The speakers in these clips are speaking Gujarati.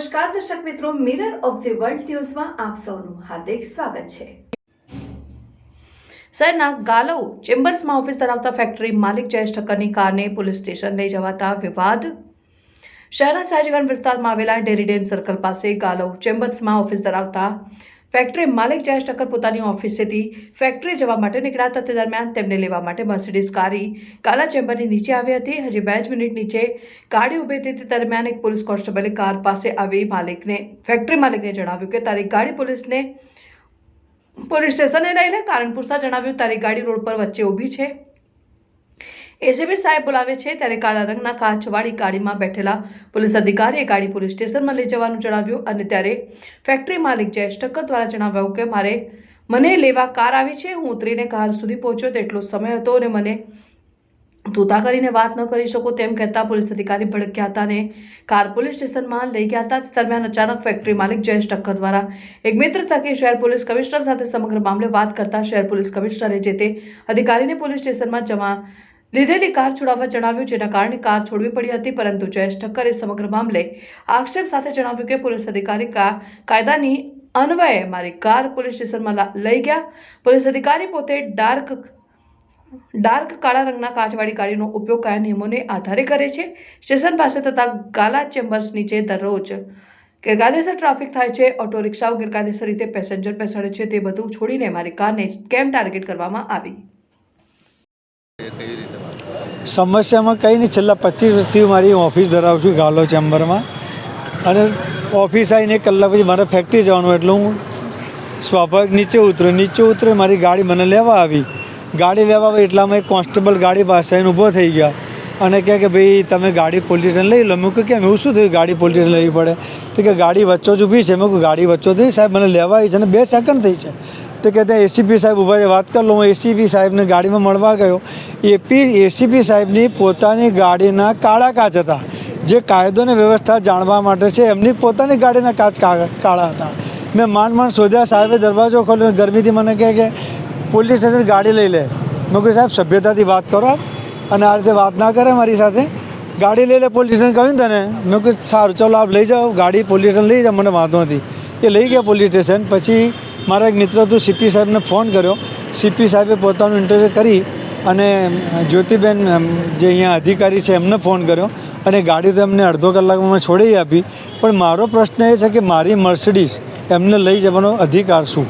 નમસ્કાર, દર્શક મિત્રો મિરર ઓફ ધી વર્લ્ડ ન્યૂઝમાં આપ સૌનું હાર્દિક સ્વાગત છે. શહેરના ગાલવ ચેમ્બર્સમાં ઓફિસ ધરાવતા ફેક્ટરી માલિક જયેશ ઠક્કરની કારને પોલીસ સ્ટેશન લઈ જવાતા વિવાદ. શહેરના સયાજીગંજ વિસ્તારમાં આવેલા ડેરીડેન સર્કલ પાસે ગાલવ ચેમ્બર્સમાં ઓફિસ ધરાવતા ફેક્ટરી માલિક જયેશ ઠક્કર પોતાની ઓફિસેથી ફેક્ટરી જવા માટે નીકળ્યા હતા. તે દરમિયાન તેમને લેવા માટે મર્સિડીઝ કારી કાલા ચેમ્બરની નીચે આવી હતી. હજી બે જ મિનિટ નીચે ગાડી ઊભી હતી. તે દરમિયાન એક પોલીસ કોન્સ્ટેબલે કાર પાસે આવી માલિકને, ફેક્ટરી માલિકને જણાવ્યું કે તારી ગાડી પોલીસને, પોલીસ સ્ટેશને લઈને કારણ પૂછતા જણાવ્યું, તારી ગાડી રોડ પર વચ્ચે ઊભી છે. એસીબી સાહેબ બોલાવે છે ત્યારે કાળા રંગના કાચવાળી ગાડીમાં બેઠેલા પોલીસ અધિકારીએ ગાડી પોલીસ સ્ટેશનમાં લઈ જવાનું જણાવ્યું અને ત્યારે ફેક્ટરી માલિક જયેશ ઠક્કર દ્વારા જણાવ્યું કે, મારે, મને લેવા કાર આવી છે, હું ઉતરીને કાર સુધી પહોંચ્યો તેટલો સમય હતો અને મને તોતા કરીને વાત ન કરી શકો તેમ કહેતા પોલીસ અધિકારી ભડક્યા હતા અને કાર પોલીસ સ્ટેશનમાં લઈ ગયા હતા. દરમિયાન અચાનક ફેક્ટરી માલિક જયેશ ઠક્કર દ્વારા એક મિત્ર થકી શહેર પોલીસ કમિશનર સાથે સમગ્ર મામલે વાત કરતા શહેર પોલીસ કમિશનરે જે તે અધિકારીને પોલીસ સ્ટેશનમાં જમા લીધેલી કાર છોડાવવા જણાવ્યું, જેના કારણે કાર છોડવી પડી હતી, પરંતુ જયેશ ઠક્કરે સમગ્ર મામલે આક્ષેપ સાથે જણાવ્યું કે પોલીસ અધિકારી કાયદાની અન્વયે મારી કાર પોલીસ સ્ટેશનમાં લઈ ગયા. પોલીસ અધિકારી પોતે ડાર્ક ડાર્ક કાળા રંગના કાચવાળી ગાડીનો ઉપયોગ કયા નિયમોને આધારે કરે છે. સ્ટેશન પાસે તથા ગાલા ચેમ્બર્સ નીચે દરરોજ ગેરકાયદેસર ટ્રાફિક થાય છે, ઓટો રિક્ષાઓ ગેરકાયદેસર રીતે પેસેન્જર બેસાડે છે, તે બધું છોડીને મારી કારને કેમ ટાર્ગેટ કરવામાં આવી? કઈ રીતે સમસ્યામાં કંઈ નહીં. છેલ્લા પચીસ વર્ષથી મારી ઓફિસ ધરાવું છું ગાલો ચેમ્બરમાં. અને ઓફિસ આવીને એક કલાક પછી મારે ફેક્ટરી જવાનું એટલે હું સ્વાભાવિક નીચે ઉતર્યો નીચે ઉતર્યો મારી ગાડી મને લેવા આવી. ગાડી લેવા આવી એટલામાં એક કોન્સ્ટેબલ ગાડી પાસે આવીને ઊભો થઈ ગયા. અને કહે કે ભાઈ, તમે ગાડી પોલીસ લઈ લો. મેં કેમ? એવું શું થયું? ગાડી પોલીસ સ્ટેશન લેવી પડે? તો કે ગાડી વચ્ચો જ ઊભી છે. મેં ગાડી વચ્ચો થઈ સાહેબ, મને લેવા આવી છે અને બે સેકન્ડ થઈ છે. તો કે ત્યાં એસીપી સાહેબ ઊભા છે વાત કરી લો, હું એસીપી સાહેબને ગાડીમાં મળવા ગયો. એપી એસીપી સાહેબની પોતાની ગાડીના કાળા કાચ હતા, જે કાયદો અને વ્યવસ્થા જાણવા માટે છે, એમની પોતાની ગાડીના કાચ કાળા હતા. મેં માંડ માંડ શોધ્યા, સાહેબે દરવાજો ખોલ્યો ગરમીથી મને કહે કે, પોલીસ સ્ટેશન ગાડી લઈ લે. મેં કહ્યું સાહેબ, સભ્યતાથી વાત કરો અને આ રીતે વાત ના કરે મારી સાથે. ગાડી લઈ લે પોલીસ સ્ટેશન, કહ્યું તને. મેં કહ્યું સારું, ચલો આપ લઈ જાઓ, ગાડી પોલીસ સ્ટેશન લઈ જાઓ, મને વાંધો નથી. એ લઈ ગયા પોલીસ સ્ટેશન. પછી મારા એક મિત્ર હતું સીપી સાહેબને ફોન કર્યો. સીપી સાહેબે પોતાનું ઇન્ટરવ્યૂ કરી અને જ્યોતિબેન જે અહીંયા અધિકારી છે, એમને ફોન કર્યો અને ગાડી તો એમને અડધો કલાકમાં મેં છોડી આપી. પણ મારો પ્રશ્ન એ છે કે મારી મર્સિડીઝ એમને લઈ જવાનો અધિકાર શું?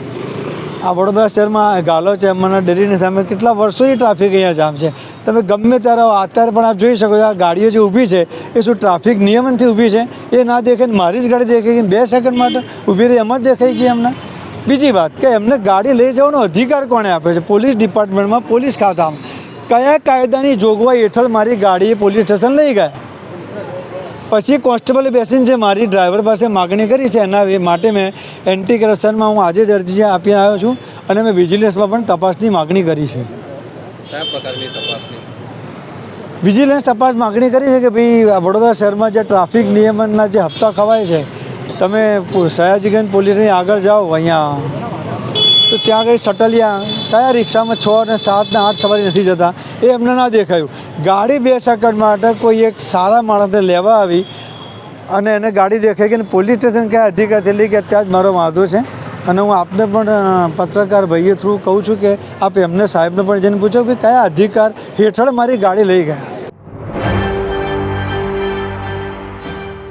આ વડોદરા શહેરમાં ગાલો છે, મને ડેરીની સામે કેટલા વર્ષોથી ટ્રાફિક અહીંયા જામ છે. તમે ગમે ત્યારે. અત્યારે પણ આપ જોઈ શકો છો, આ ગાડીઓ જે ઊભી છે, એ શું ટ્રાફિક નિયમનથી ઊભી છે? એ ના દેખાય મારી જ ગાડી દેખાઈ ગઈ બે સેકન્ડ માટે ઊભી રહી, એમ જ દેખાઈ ગઈ એમને? બીજી વાત કે એમને ગાડી લઈ જવાનો અધિકાર કોણે આપ્યો છે? પોલીસ ડિપાર્ટમેન્ટમાં પોલીસ ખાતામાં. કયા કાયદાની જોગવાઈ હેઠળ મારી ગાડી પોલીસ સ્ટેશન લઈ ગયા? પછી કોન્સ્ટેબલે બેસીને જે મારી ડ્રાઈવર પાસે માગણી કરી છે એના માટે મેં એન્ટી કરપ્શનમાં હું આજે જ અરજી આપી આવ્યો છું અને મેં વિજિલન્સમાં પણ તપાસની માગણી કરી છે. કયા પ્રકારની તપાસની? વિજિલન્સ તપાસ માગણી કરી છે કે ભાઈ વડોદરા શહેરમાં જે ટ્રાફિક નિયમનના જે હપ્તા ખવાય છે તમે સયાજીગંજ પોલીસની આગળ જાઓ અહીંયા. તો ત્યાં આગળ સટલિયા, કયા રિક્ષામાં છ અને સાત ને આઠ સવારી નથી જતા, એ એમને ના દેખાયું. ગાડી બે સેકન્ડ માટે કોઈ એક સારા માણસને લેવા આવી અને એને ગાડી દેખાઈ ગઈ અને પોલીસ સ્ટેશન કયા અધિકારી લઈ ગયા ત્યાં જ મારો વાંધો છે. અને હું આપને પણ પત્રકાર ભાઈએ થ્રુ કહું છું કે આપ એમને સાહેબને પણ જઈને પૂછો કે કયા અધિકાર હેઠળ મારી ગાડી લઈ ગયા.